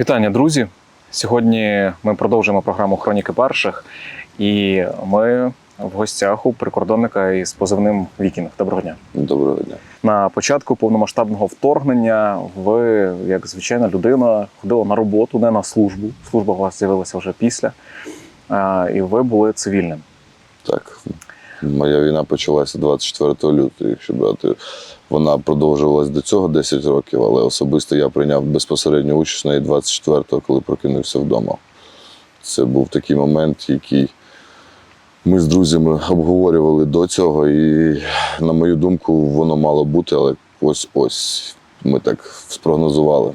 Вітання, друзі! Сьогодні ми продовжуємо програму Хроніки перших, і ми в гостях у прикордонника із позивним Вікінг. Доброго дня. Доброго дня. На початку повномасштабного вторгнення ви, як звичайна людина, ходили на роботу, не на службу. Служба у вас з'явилася вже після, і ви були цивільним. Так, моя війна почалася 24 лютого, якщо брати. Вона продовжувалась до цього 10 років, але особисто я прийняв безпосередню участь неї 24-го, коли прокинувся вдома. Це був такий момент, який ми з друзями обговорювали до цього, і, на мою думку, воно мало бути, але ось ось ми так спрогнозували.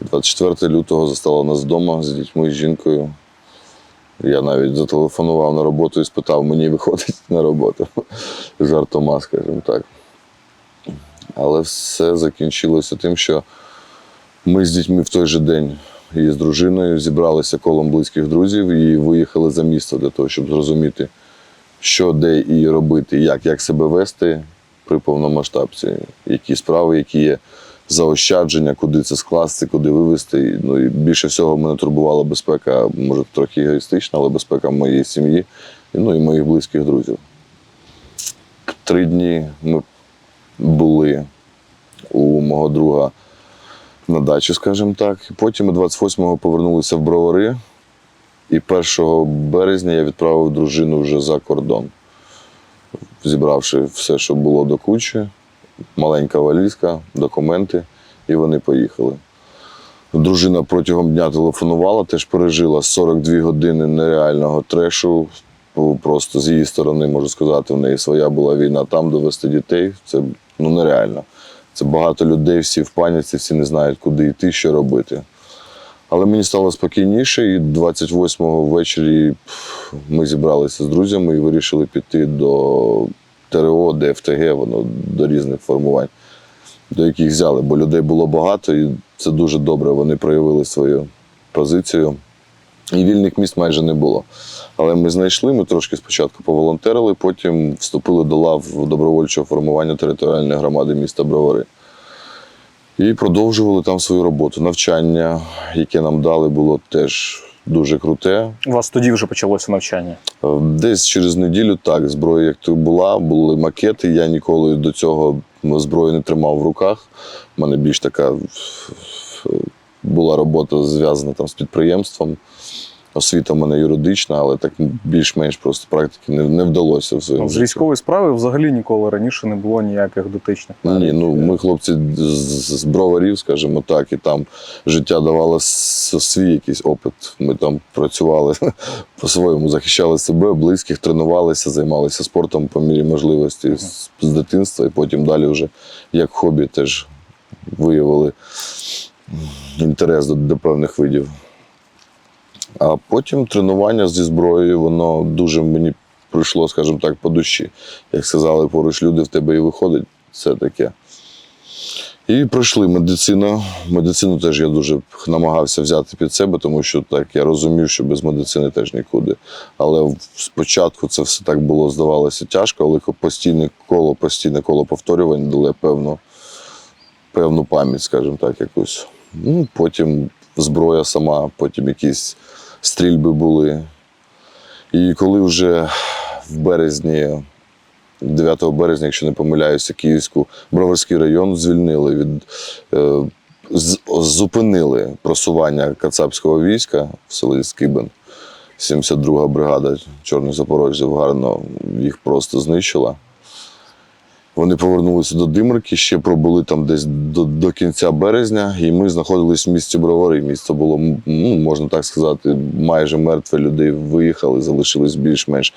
24 лютого застало нас вдома з дітьми, з жінкою. Я навіть зателефонував на роботу і спитав, мені виходить на роботу. Жартома, скажімо так. Але все закінчилося тим, що ми з дітьми в той же день і з дружиною зібралися колом близьких друзів і виїхали за місто для того, щоб зрозуміти, що де і робити, як, як себе вести при повномасштабці, які справи, які є заощадження, куди це скласти, куди вивезти. Ну і більше всього мене турбувала безпека, може трохи егоїстична, але безпека моєї сім'ї ну, і моїх близьких друзів. Три дні ми були у мого друга на дачі, скажімо так. Потім ми 28-го повернулися в Бровари. І 1 березня я відправив дружину вже за кордон, зібравши все, що було до кучі, маленька валізка, документи, і вони поїхали. Дружина протягом дня телефонувала, теж пережила 42 години нереального трешу. Просто з її сторони, можу сказати, в неї своя була війна там, довести дітей. Це ну, нереально. Це багато людей, всі в паніці, всі не знають, куди йти, що робити. Але мені стало спокійніше, і 28-го ввечері ми зібралися з друзями і вирішили піти до ТРО, ДФТГ, воно до різних формувань, до яких взяли, бо людей було багато, і це дуже добре. Вони проявили свою позицію. І вільних місць майже не було. Але ми знайшли, ми трошки спочатку поволонтерили, потім вступили до лав добровольчого формування територіальної громади міста Бровари. І продовжували там свою роботу. Навчання, яке нам дали, було теж дуже круте. У вас тоді вже почалося навчання. Е, Десь через неділю так, зброя як то була, були макети. Я ніколи до цього зброю не тримав в руках. У мене більш така е, була робота зв'язана там з підприємством. Освіта в мене юридична, але так більш-менш просто практики не, не вдалося в З військової справи взагалі ніколи раніше не було ніяких дотичних. Ні, ну ми хлопці з, з броварів, скажімо так, і там життя давало свій якийсь опит. Ми там працювали по-своєму, захищали себе, близьких, тренувалися, займалися спортом по мірі можливості з, з дитинства, і потім далі вже як хобі теж виявили інтерес до, до певних видів. А потім тренування зі зброєю, воно дуже мені прийшло, скажімо так, по душі. Як сказали, поруч люди в тебе і виходить, це таке. І пройшли медицину. Медицину теж я дуже намагався взяти під себе, тому що так я розумів, що без медицини теж нікуди. Але спочатку це все так було, здавалося, тяжко, але постійне коло, постійне коло повторювань дали певну, певну пам'ять, скажімо так, якусь. Ну, потім зброя сама, потім якісь стрільби були. І коли вже в березні, 9 березня, якщо не помиляюся, Київську Броварський район звільнили від е, зупинили просування кацапського війська в селі Скибен. 72-га бригада чорних запорожців гарно їх просто знищила. Вони повернулися до Димирки, ще пробули там десь до, до кінця березня, і ми знаходились в місті Бровари. Місто було, ну, можна так сказати, майже мертве. Людей виїхали, залишились більш-менш.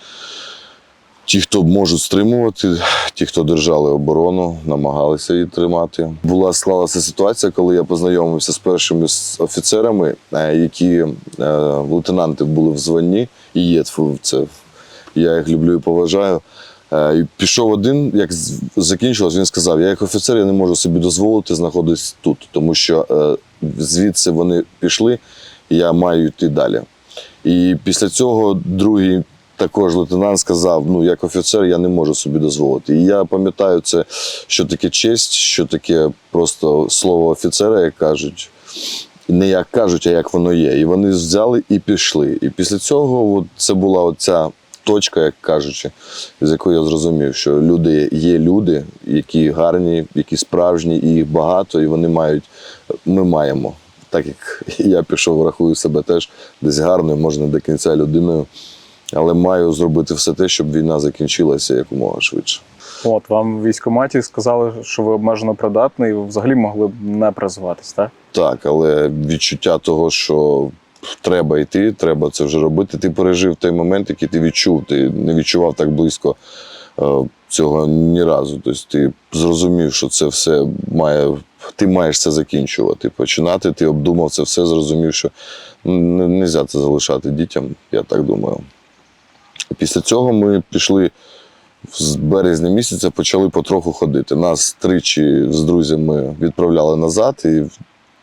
Ті, хто можуть стримувати, ті, хто держали оборону, намагалися її тримати. Була склалася ситуація, коли я познайомився з першими офіцерами, е, які е, лейтенанти були в званні, і є це я їх люблю і поважаю. Е, пішов один, як закінчилось, він сказав: я як офіцер я не можу собі дозволити знаходитись тут, тому що е, звідси вони пішли, і я маю йти далі. І після цього другий також лейтенант сказав: ну, як офіцер, я не можу собі дозволити. І я пам'ятаю це, що таке честь, що таке просто слово офіцера, як кажуть. не як кажуть, а як воно є. І вони взяли і пішли. І після цього от, це була оця точка, як кажучи, з якої я зрозумів, що люди є люди, які гарні, які справжні, і їх багато, і вони мають, ми маємо. Так як я пішов, рахую себе теж десь гарною, може не до кінця людиною, але маю зробити все те, щоб війна закінчилася якомога швидше. От вам в військкоматі сказали, що ви обмежено придатний, і ви взагалі могли б не призватись, так? Так, але відчуття того, що треба йти, треба це вже робити. Ти пережив той момент, який ти відчув. Ти не відчував так близько е, цього ні разу. Тобто ти зрозумів, що це все має. Ти маєш це закінчувати. Починати, ти обдумав це все, зрозумів, що не можна це залишати дітям, я так думаю. Після цього ми пішли з березня місяця, почали потроху ходити. Нас тричі з друзями відправляли назад, і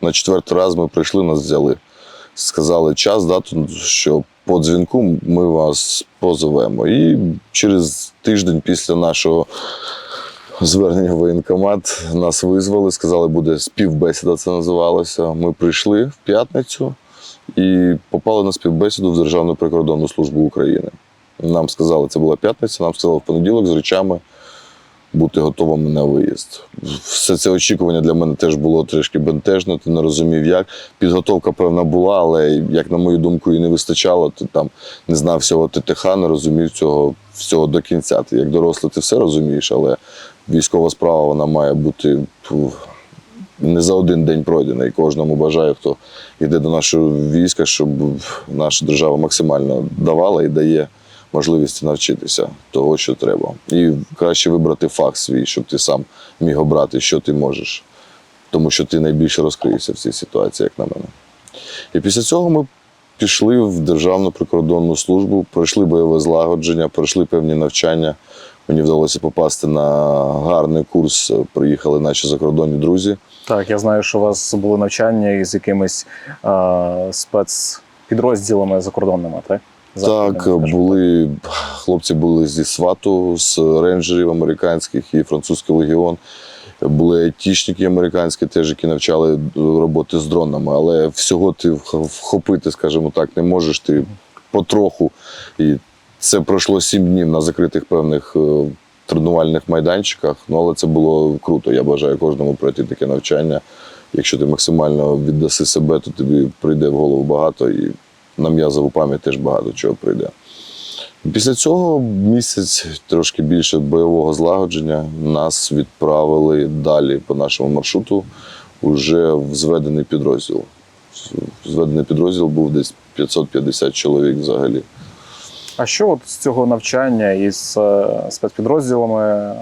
на четвертий раз ми прийшли, нас взяли. Сказали час, дату, що по дзвінку ми вас позовемо. І через тиждень після нашого звернення в воєнкомат нас визвали, сказали, буде співбесіда, це називалося. Ми прийшли в п'ятницю і попали на співбесіду в Державну прикордонну службу України. Нам сказали, це була п'ятниця, нам сказали в понеділок з речами бути готовими на виїзд. Все це очікування для мене теж було трішки бентежно, ти не розумів, як. Підготовка, певна, була, але, як на мою думку, і не вистачало. Ти там не знав всього ТТХ, не розумів цього всього до кінця. Ти як дорослий, ти все розумієш, але військова справа вона має бути не за один день пройдена. І кожному бажаю, хто йде до нашого війська, щоб наша держава максимально давала і дає можливість навчитися того, що треба. І краще вибрати фах свій, щоб ти сам міг обрати, що ти можеш. Тому що ти найбільше розкриєшся в цій ситуації, як на мене. І після цього ми пішли в Державну прикордонну службу, пройшли бойове злагодження, пройшли певні навчання. Мені вдалося попасти на гарний курс. Приїхали наші закордонні друзі. Так, я знаю, що у вас були навчання із якимись е, спецпідрозділами закордонними, так? Так, були хлопці були зі свату, з рейнджерів американських і французький легіон. Були айтішники американські, теж які навчали роботи з дронами, але всього ти вхопити, скажімо так, не можеш. Ти потроху. І це пройшло сім днів на закритих певних е, тренувальних майданчиках. Ну але це було круто. Я бажаю кожному пройти таке навчання. Якщо ти максимально віддаси себе, то тобі прийде в голову багато і на м'язову пам'ять теж багато чого прийде. Після цього місяць трошки більше бойового злагодження нас відправили далі по нашому маршруту уже в зведений підрозділ. Зведений підрозділ був десь 550 чоловік взагалі. А що от з цього навчання із е, спецпідрозділами е,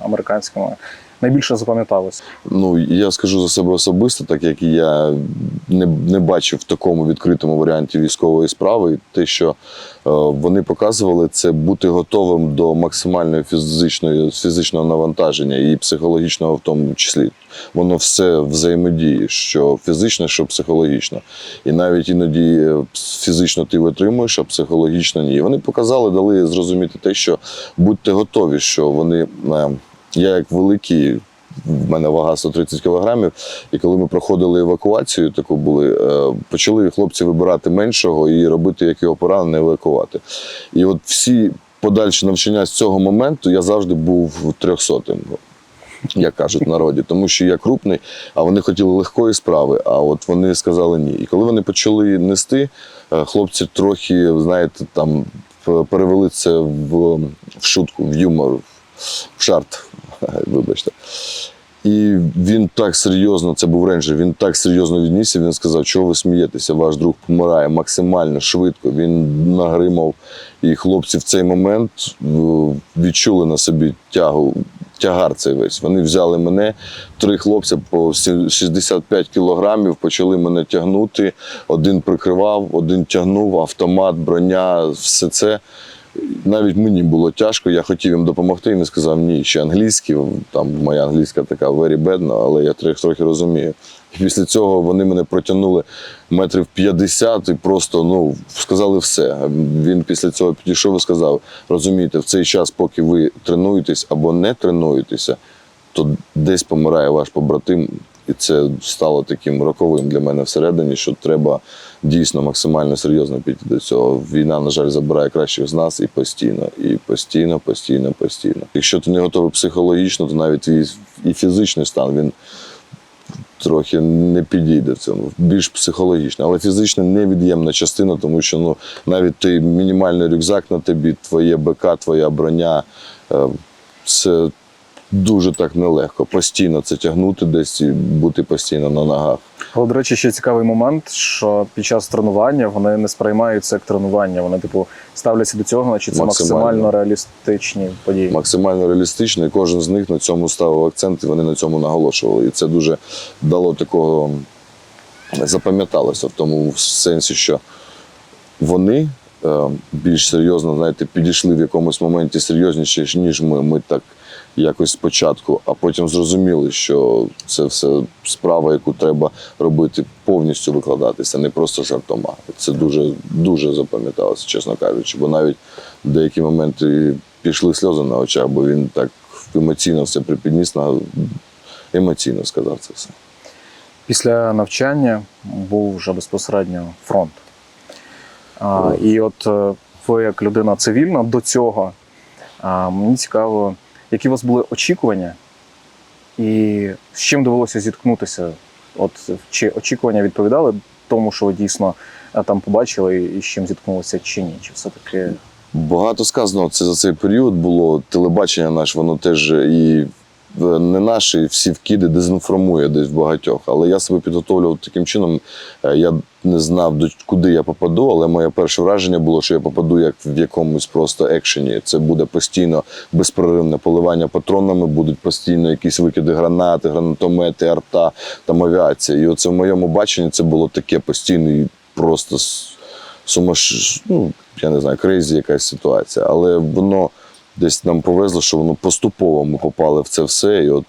американськими найбільше запам'яталось? Ну, я скажу за себе особисто, так як я не, не бачив в такому відкритому варіанті військової справи, те, що е, вони показували, це бути готовим до максимальної фізичної, фізичного навантаження і психологічного в тому числі. Воно все взаємодіє, що фізично, що психологічно. І навіть іноді е, фізично ти витримуєш, а психологічно ні. Вони показали, дали зрозуміти те, що будьте готові, що вони. Я як великий, в мене вага 130 кілограмів, і коли ми проходили евакуацію, таку були, е, почали хлопці вибирати меншого і робити, як його пора, не евакувати. І от всі подальші навчання з цього моменту я завжди був трьохсотим. Як кажуть в народі, тому що я крупний, а вони хотіли легкої справи, а от вони сказали ні. І коли вони почали нести, е, хлопці трохи, знаєте, там перевели це в, в шутку, в юмор, в жарт. Вибачте. І він так серйозно, це був рейнджер, він так серйозно віднісся, він сказав, що ви смієтеся, ваш друг помирає максимально швидко. Він нагримав. І хлопці в цей момент е, відчули на собі тягу, тягар цей весь. Вони взяли мене, три хлопця по 65 кілограмів, почали мене тягнути. Один прикривав, один тягнув, автомат, броня, все це. Навіть мені було тяжко, я хотів їм допомогти, він сказав, ні, ще англійський, там моя англійська така very bad, ну, але я трохи розумію. І після цього вони мене протягнули метрів 50 і просто ну, сказали все. Він після цього підійшов і сказав: розумієте, в цей час, поки ви тренуєтесь або не тренуєтеся, то десь помирає ваш побратим, І це стало таким роковим для мене всередині, що треба дійсно максимально серйозно піти до цього. Війна, на жаль, забирає кращих з нас і постійно, і постійно, постійно, постійно. Якщо ти не готовий психологічно, то навіть твій і фізичний стан він трохи не підійде в цьому. Більш психологічно, але фізично невід'ємна частина, тому що ну навіть той мінімальний рюкзак на тобі, твоє БК, твоя броня. Це дуже так нелегко. Постійно це тягнути десь і бути постійно на ногах. Але, до речі, ще цікавий момент, що під час тренування вони не сприймають це як тренування. Вони, типу, ставляться до цього, наче це Максимально. максимально реалістичні події. максимально реалістично, і кожен з них на цьому ставив акцент, і вони на цьому наголошували. І це дуже дало такого запам'яталося в тому сенсі, що вони е, більш серйозно, знаєте, підійшли в якомусь моменті серйозніше, ніж ми. Ми так якось спочатку, а потім зрозуміли, що це все справа, яку треба робити, повністю викладатися, не просто жартома. Це дуже дуже запам'яталося, чесно кажучи, бо навіть в деякі моменти пішли сльози на очах, бо він так емоційно все припідніс, на емоційно сказав це все. Після навчання був вже безпосередньо фронт. А, і от е, ви, як людина цивільна, до цього а, мені цікаво, які у вас були очікування, і з чим довелося зіткнутися? От чи очікування відповідали тому, що ви дійсно е, там побачили, і з чим зіткнулися, чи ні? Чи все-таки Багато сказано це за цей період було. Телебачення наше, воно теж і не наше, всі вкиди дезінформує десь в багатьох. Але я себе підготовлював таким чином. е, Я не знав, куди я попаду, але моє перше враження було, що я попаду як в якомусь просто екшені. Це буде постійно безперервне поливання патронами, будуть постійно якісь викиди гранати, гранатомети, арта там авіація. І оце в моєму баченні це було таке постійно і просто сумаш... ну, я не знаю, крейзі якась ситуація. Але воно десь нам повезло, що воно поступово ми попали в це все. І от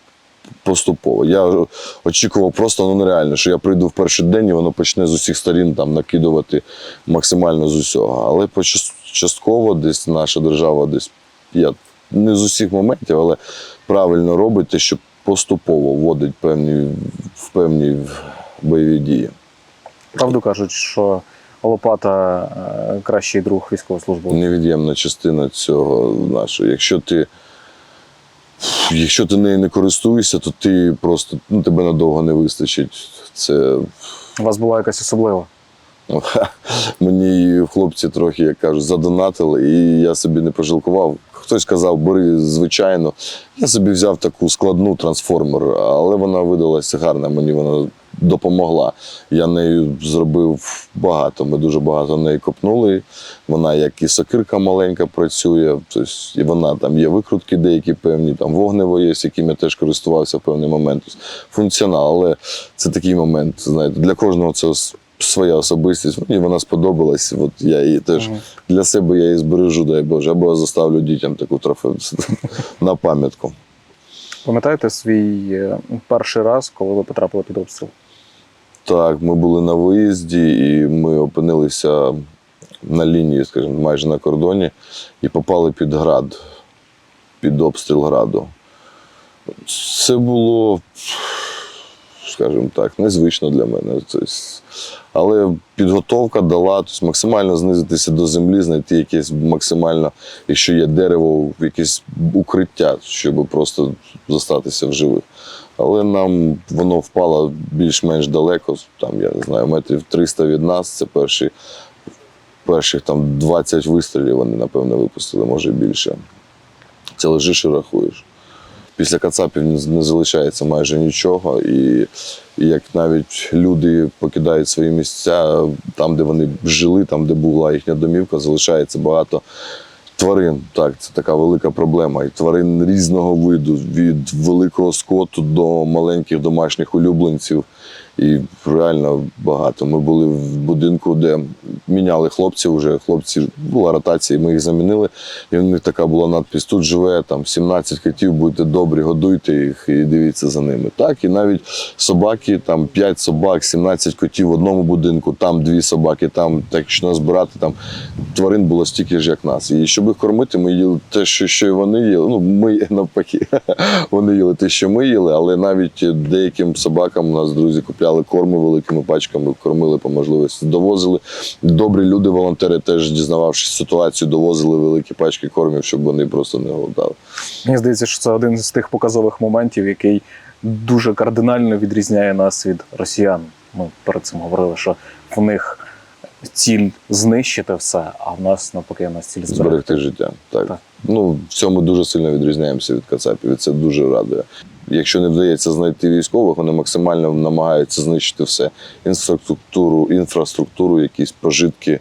поступово. Я очікував просто ну нереально, що я прийду в перший день і воно почне з усіх сторін там накидувати максимально з усього. Але частково десь наша держава десь я не з усіх моментів, але правильно робить те, що поступово вводить певні в певні бойові дії. правду кажуть, що лопата е, кращий друг військовослужбовця? невід'ємна частина цього нашого. Якщо ти, якщо ти нею не користуєшся, то ти просто ну, тебе надовго не вистачить. Це У вас була якась особлива? мені хлопці трохи, як кажуть, задонатили, і я собі не пожалкував. Хтось казав, бери звичайно. Я собі взяв таку складну трансформер, але вона видалася гарна, мені вона допомогла. Я нею зробив багато. Ми дуже багато неї копнули. Вона як і сокирка маленька працює, тобто, і вона там є викрутки деякі певні, там вогнево є, яким я теж користувався в певний момент. Тобто, функціонал, але це такий момент. Знаєте, для кожного це своя особистість. Мені вона сподобалась. От я її теж Мгм. для себе я її збережу, дай Боже, або я заставлю дітям таку трофею на пам'ятку. Пам'ятаєте свій е, перший раз, коли ви потрапили під обстріл? Так, ми були на виїзді, і ми опинилися на лінії, скажімо, майже на кордоні, і попали під град, під обстріл граду. Це було, скажімо так, незвично для мене. Тобто, але підготовка дала тобто, максимально знизитися до землі, знайти якесь максимально, якщо є дерево, якесь укриття, щоб просто зостатися в живих. Але нам воно впало більш-менш далеко, там, я не знаю, метрів 300 від нас. Це перші, перших там 20 вистрілів вони, напевно, випустили, може більше. Це лежиш і рахуєш. Після Кацапів не залишається майже нічого. І як навіть люди покидають свої місця, там, де вони жили, там, де була їхня домівка, залишається багато тварин. Так, це така велика проблема. І тварин різного виду, від великого скоту до маленьких домашніх улюбленців. І реально багато. Ми були в будинку, де міняли хлопців вже. Хлопці була ротація, ми їх замінили. І в них така була надпись: тут живе там 17 котів, будьте добрі, годуйте їх і дивіться за ними. Так, і навіть собаки, там 5 собак, 17 котів в одному будинку, там дві собаки, там так якщо назбирати, там тварин було стільки ж, як нас. І щоб їх кормити, ми їли те, що, що вони їли. Ну, ми навпаки, вони їли те, що ми їли, але навіть деяким собакам у нас друзі купляли корми великими пачками, кормили по можливості, довозили. Добрі люди, волонтери, теж дізнававшись ситуацію, довозили великі пачки кормів, щоб вони просто не голодали. Мені здається, що це один з тих показових моментів, який дуже кардинально відрізняє нас від росіян. Ми перед цим говорили, що в них ціль знищити все, а в нас навпаки в нас ціль зберегти. зберегти життя. Так. Так. Ну, в цьому дуже сильно відрізняємося від Кацапів, і це дуже радує. Якщо не вдається знайти військових, вони максимально намагаються знищити все. Інфраструктуру, інфраструктуру, якісь пожитки.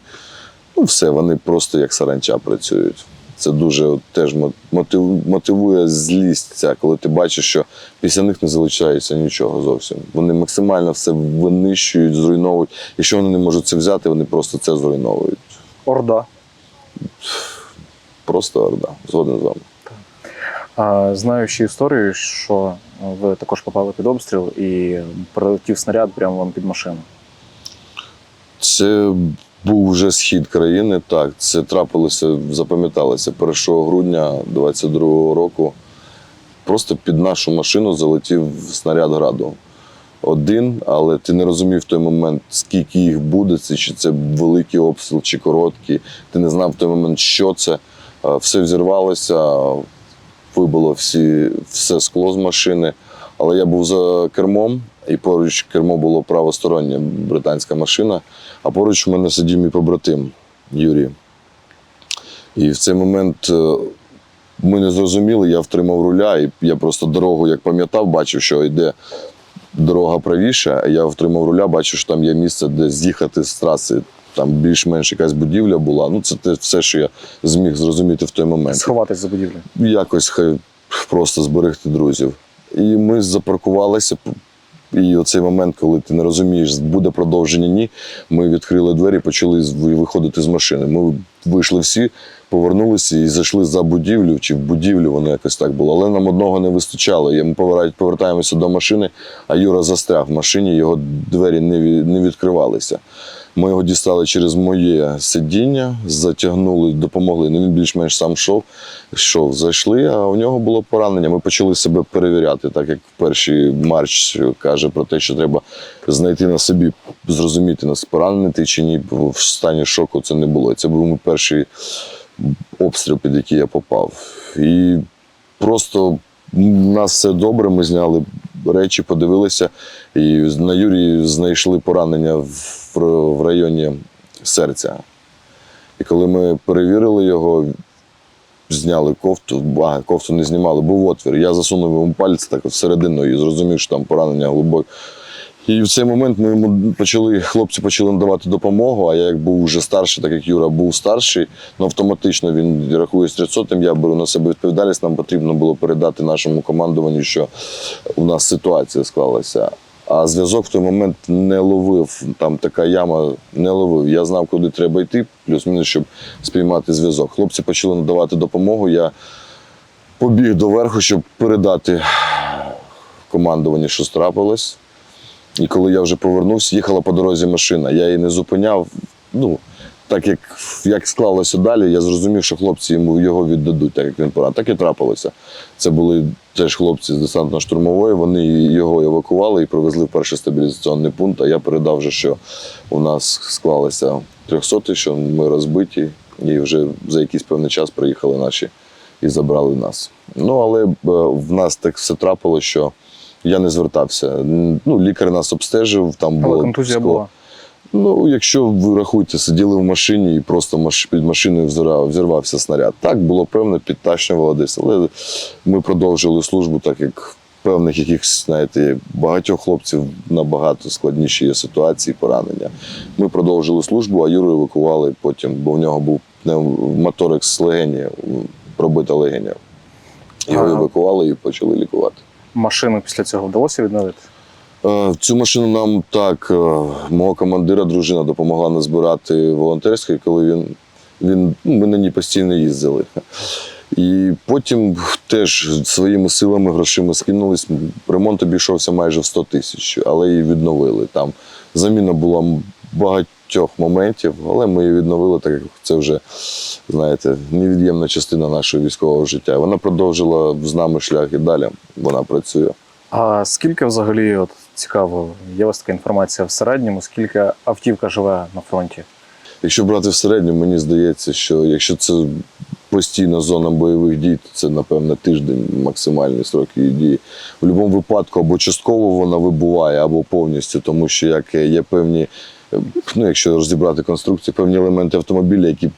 Ну, все, вони просто як саранча працюють. Це дуже от, теж мотив- мотивує злість ця, коли ти бачиш, що після них не залишається нічого зовсім. Вони максимально все винищують, зруйновують. Якщо вони не можуть це взяти, вони просто це зруйновують. Орда. Просто орда. Згоден з вами. А, знаю ще історію, що ви також попали під обстріл і прилетів снаряд прямо вам під машину. Це був вже схід країни. Так, це трапилося, запам'яталося 1 грудня 22-го року. Просто під нашу машину залетів снаряд граду. Один, але ти не розумів в той момент, скільки їх буде, це, чи це великий обстріл, чи короткий. Ти не знав в той момент, що це. Е, Все взірвалося, вибило всі, все скло з машини. Але я був за кермом, і поруч кермо було правостороннє британська машина, а поруч у мене сидів мій побратим Юрій. І в цей момент е, ми не зрозуміли, я втримав руля, і я просто дорогу, як пам'ятав, бачив, що йде дорога правіше, а я втримав руля, бачив, що там є місце, де з'їхати з траси. Там більш-менш якась будівля була. Ну, це те все, що я зміг зрозуміти в той момент Сховатись за будівлю. якось хай просто зберегти друзів. І ми запаркувалися. І оцей момент, коли ти не розумієш, буде продовження ні, ми відкрили двері, почали виходити з машини. Ми вийшли всі, повернулися і зайшли за будівлю чи в будівлю, воно якось так було. Але нам одного не вистачало. І Ми повертаємося до машини, а Юра застряг в машині, його двері не відкривалися. Ми його дістали через моє сидіння, затягнули, допомогли. Ну, він більш-менш сам йшов, йшов, зайшли, а у нього було поранення. Ми почали себе перевіряти, так як перший марч каже про те, що треба знайти на собі, зрозуміти, нас поранений чи ні. В стані шоку це не було. Це був мій перший обстріл, під який я попав. І просто у нас все добре. Ми зняли речі, подивилися, і на Юрії знайшли поранення в, в районі серця. І коли ми перевірили його, зняли кофту, а, кофту не знімали, був отвір. Я засунув йому пальці так всередину і зрозумів, що там поранення глибоке. І в цей момент ми йому почали, хлопці почали надавати допомогу. А я як був вже старший, так як Юра був старший, ну автоматично він рахує з 300 я беру на себе відповідальність. Нам потрібно було передати нашому командуванню, що у нас ситуація склалася. А зв'язок в той момент не ловив. Там така яма не ловив. Я знав, куди треба йти, плюс-мінус, щоб спіймати зв'язок. Хлопці почали надавати допомогу. Я побіг до верху, щоб передати командуванню, що трапилось. І коли я вже повернувся, їхала по дорозі машина. Я її не зупиняв. Ну, так як, як склалося далі, я зрозумів, що хлопці йому його віддадуть, так як він поранений. Так і трапилося. Це були теж хлопці з десантно-штурмової. Вони його евакували і привезли в перший стабілізаційний пункт. А я передав, вже, що у нас склалося 300, що ми розбиті, і вже за якийсь певний час приїхали наші і забрали нас. Ну, але е, в нас так все трапилося, що я не звертався. Ну, лікар нас обстежив, там Але було контузія скло. була. Ну, якщо ви рахуєте, сиділи в машині і просто під машиною взірвався снаряд. Так, було певно, підташнювало десь. Але ми продовжили службу, так як певних якихось, знаєте, багатьох хлопців набагато складніші є ситуації, поранення. Ми продовжили службу, а Юру евакували потім, бо в нього був пнев- моторикс легені, пробита легеня. Його Ага. евакували і почали лікувати. Машину після цього вдалося відновити? Е, Цю машину нам так, е, мого командира, дружина допомогла назбирати волонтерської, коли він, він ну, ми на ній постійно їздили. І потім теж своїми силами, грошима скинулись. Ремонт обійшовся майже в 100 тисяч, але її відновили. Там заміна була багатьох моментів, але ми її відновили, так як це вже, знаєте, невід'ємна частина нашого військового життя. Вона продовжила з нами шлях і далі. Вона працює. А скільки взагалі, от цікаво, є у вас така інформація в середньому, скільки автівка живе на фронті? Якщо брати в середньому, мені здається, що якщо це постійна зона бойових дій, то це, напевно, тиждень максимальний срок її дії. В будь-якому випадку або частково вона вибуває, або повністю, тому що як є певні, ну якщо розібрати конструкцію, певні елементи автомобіля, які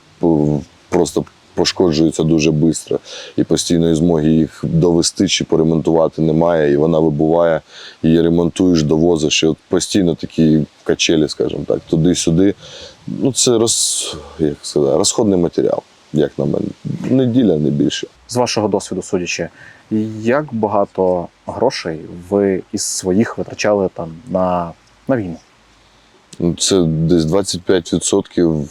просто пошкоджуються дуже швидко, і постійної змоги їх довести чи поремонтувати немає, і вона вибуває, її ремонтуєш, довозиш. І от постійно такі качелі, скажімо так, туди-сюди. Ну, це роз, як сказати, розходний матеріал, як на мене. Неділя, не більше. З вашого досвіду судячи, як багато грошей ви із своїх витрачали там на, на війну? Ну, Це десь 25%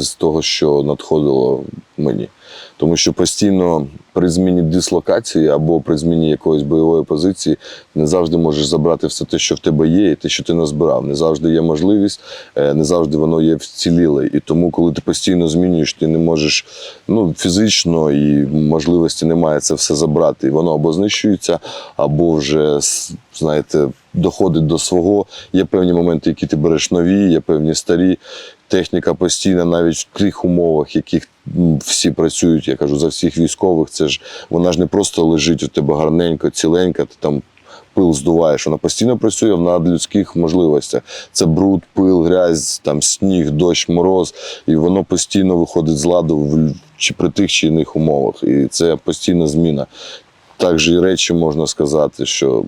з того, що надходило мені. Тому що постійно при зміні дислокації або при зміні якоїсь бойової позиції не завжди можеш забрати все те, що в тебе є, і те, що ти назбирав. Не завжди є можливість, е, не завжди воно є вціліле. І тому, коли ти постійно змінюєш, ти не можеш ну, фізично і можливості немає це все забрати. І воно або знищується, або вже знаєте, доходить до свого. Є певні моменти, які ти береш нові, є певні старі. Техніка постійна, навіть в тих умовах, яких всі працюють, я кажу, за всіх військових, це ж вона ж не просто лежить у тебе гарненько, ціленька, ти там пил здуваєш. Вона постійно працює в надлюдських можливостях. Це бруд, пил, грязь, там сніг, дощ, мороз, і воно постійно виходить з ладу в чи при тих чи інших умовах. І це постійна зміна. Також і речі можна сказати, що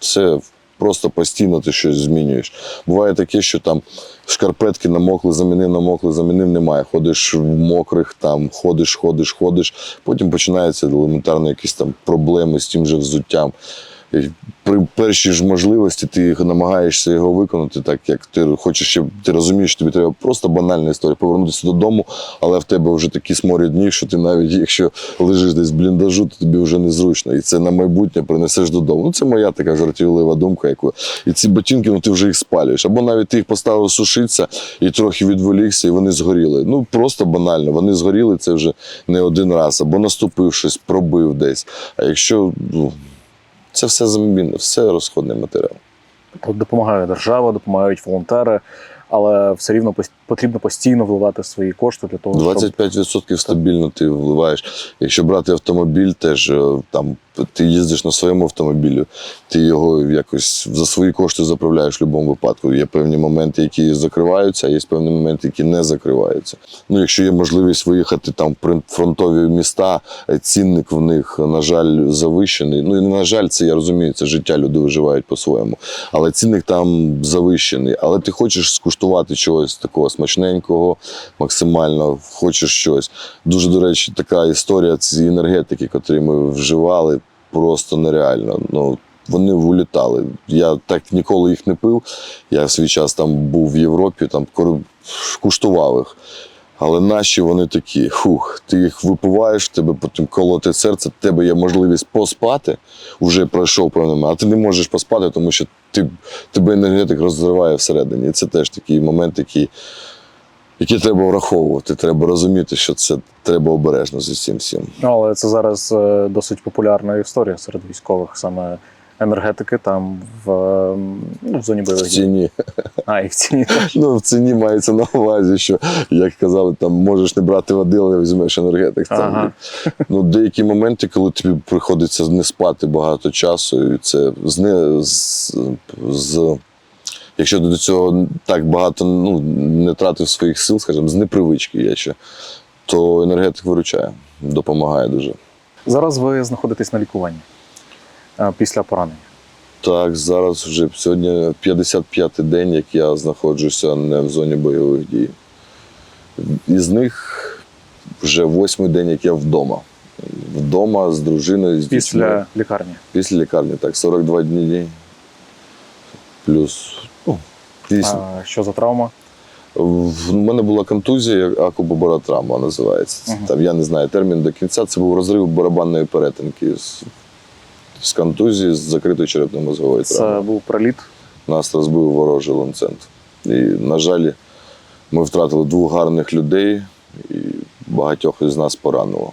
це просто постійно ти щось змінюєш. Буває таке, що там шкарпетки намокли, замінив, намокли, замінив, немає. Ходиш в мокрих, там ходиш, ходиш, ходиш. Потім починаються елементарно якісь там проблеми з тим же взуттям. І При першій ж можливості ти намагаєшся його виконати, так як ти хочеш, щоб ти розумієш, що тобі треба просто банальна історія, повернутися додому, але в тебе вже такі сморі дні, що ти навіть якщо лежиш десь в бліндажу, то тобі вже незручно. І це на майбутнє принесеш додому. Ну, це моя така жартівлива думка. Яку... І ці ботинки, ну ти вже їх спалюєш. Або навіть ти їх поставив сушитися і трохи відволікся, і вони згоріли. Ну просто банально, вони згоріли це вже не один раз, або наступив щось, пробив десь. А якщо ну, це все замобільне, все розходний матеріал. Допомагає держава, допомагають волонтери, але все рівно потрібно постійно вливати свої кошти для того, щоб 25% стабільно ти вливаєш. Якщо брати автомобіль, теж е, там ти їздиш на своєму автомобілі, ти його якось за свої кошти заправляєш в будь-якому випадку. Є певні моменти, які закриваються, а є певні моменти, які не закриваються. Ну, якщо є можливість виїхати там в фронтові міста, е, цінник в них, на жаль, завищений. Ну і на жаль, це я розумію, це життя, люди виживають по-своєму. Але цінник там завищений. Але ти хочеш скуштувати чогось такого смачненького, максимально хочеш щось. Дуже, до речі, така історія цієї енергетики, котрі ми вживали, просто нереально. Ну, вони вилітали. Я так ніколи їх не пив. Я в свій час там був в Європі, там куштував їх. Але наші вони такі, хух, ти їх випиваєш, тебе потім колоте серце, в тебе є можливість поспати, вже пройшов певний момент, а ти не можеш поспати, тому що ти, тебе енергетик розриває всередині. І це теж такий момент, який, який треба враховувати. Треба розуміти, що це треба обережно з цим всім. Ну, але це зараз е, досить популярна історія серед військових, саме енергетики там в, ну, в зоні В бойових дій. ціні. А, і в ціні. Ну, в ціні мається на увазі, що, як казали, там можеш не брати води, але візьмеш енергетик. Там, Ага. Ну, деякі моменти, коли тобі приходиться не спати багато часу, і це з, не, з, з якщо до цього так багато ну, не тратив своїх сил, скажімо, з непривички є ще, то енергетик виручає, допомагає дуже. Зараз ви знаходитесь на лікуванні після поранення. Так, зараз вже сьогодні 55-й день, як я знаходжуся не в зоні бойових дій. Із них вже восьмий день, як я вдома. Вдома з дружиною, з дітьми. Після лікарні. Після лікарні, так, 42 дні. плюс ну. А, що за травма? В мене була контузія, акубобаротравма називається. Це Мгм. Там, я не знаю термін до кінця. Це був розрив барабанної перетинки з, контузії з закритою черепно-мозговою Це був проліт. Нас розбив ворожий ланцент. І, на жаль, ми втратили двох гарних людей, і багатьох із нас поранило.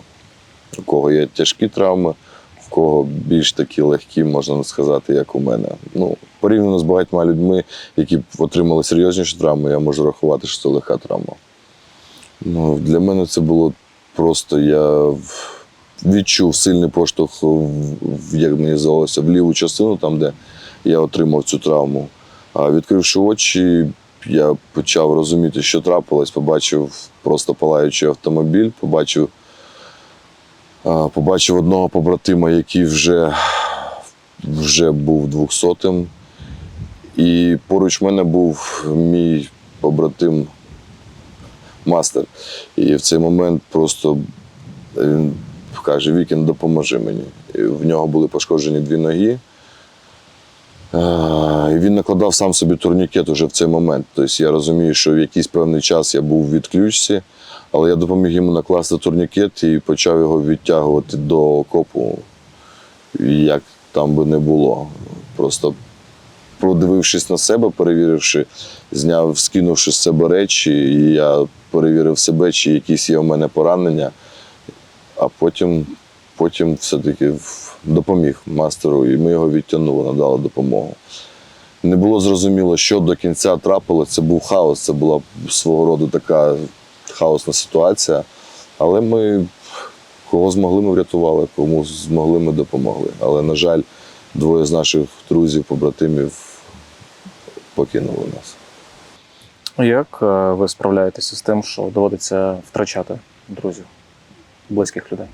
У кого є тяжкі травми, в кого більш такі легкі, можна сказати, як у мене. Ну, порівняно з багатьма людьми, які отримали серйозніші травми, я можу рахувати, що це легка травма. Ну, для мене це було просто я відчув сильний поштовх, як мені здалося, в ліву частину, там, де я отримав цю травму. А відкривши очі, я почав розуміти, що трапилось, побачив просто палаючий автомобіль, побачив, побачив одного побратима, який вже, вже був двохсотим. І поруч мене був мій побратим мастер. І в цей момент просто він каже: Вікін, допоможи мені. В нього були пошкоджені дві ноги. І він накладав сам собі турнікет уже в цей момент. Тобто я розумію, що в якийсь певний час я був в відключці, але я допоміг йому накласти турнікет і почав його відтягувати до окопу, як там би не було. Просто продивившись на себе, перевіривши, зняв, скинувши з себе речі, і я перевірив себе, чи якісь є у мене поранення, а потім, потім все-таки допоміг мастеру, і ми його відтягнули, надали допомогу. Не було зрозуміло, що до кінця трапилось. Це був хаос, це була свого роду така хаосна ситуація. Але ми кого змогли, ми врятували, кому змогли, ми допомогли. Але, на жаль, двоє з наших друзів, побратимів покинули нас. Як е, ви справляєтеся з тим, що доводиться втрачати друзів, близьких людей?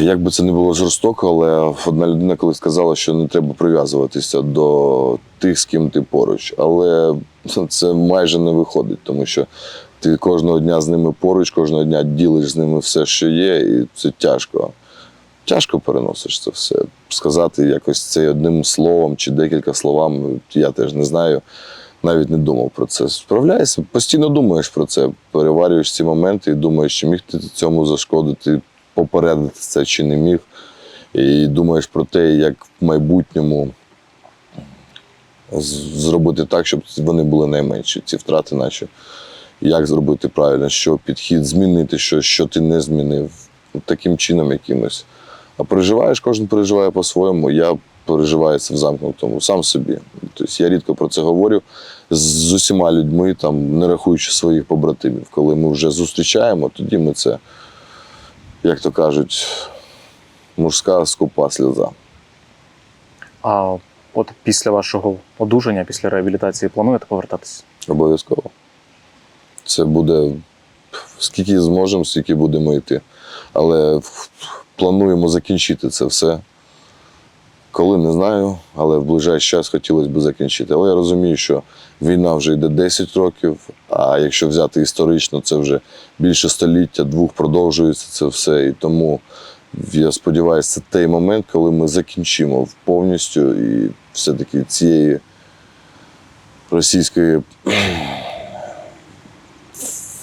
Як би це не було жорстоко, але одна людина колись сказала, що не треба прив'язуватися до тих, з ким ти поруч. Але це майже не виходить, тому що ти кожного дня з ними поруч, кожного дня ділиш з ними все, що є, і це тяжко. Тяжко переносиш це все. Сказати якось це одним словом чи декілька словами, я теж не знаю. Навіть не думав про це. Справляєшся, постійно думаєш про це, переварюєш ці моменти і думаєш, чи міг ти цьому зашкодити, попередити це чи не міг. І думаєш про те, як в майбутньому зробити так, щоб вони були найменші, ці втрати наші. Як зробити правильно, що підхід, змінити щось, що ти не змінив, Ну, таким чином якимось. А переживаєш, кожен переживає по-своєму. Я переживаю це в замкнутому, сам собі. Тобто я рідко про це говорю з, усіма людьми, там, не рахуючи своїх побратимів. Коли ми вже зустрічаємо, тоді ми це, як то кажуть, мужська скупа сльоза. А от після вашого одужання, після реабілітації, плануєте повертатися? Обов'язково. Це буде скільки зможемо, стільки будемо йти. Але плануємо закінчити це все. Коли не знаю, але в ближайший час хотілося б закінчити. Але я розумію, що війна вже йде 10 років, а якщо взяти історично, це вже більше століття, двох продовжується це все. І тому я сподіваюся, це той момент, коли ми закінчимо повністю і все-таки цієї російської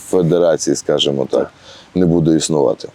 федерації, скажімо так, не буде існувати.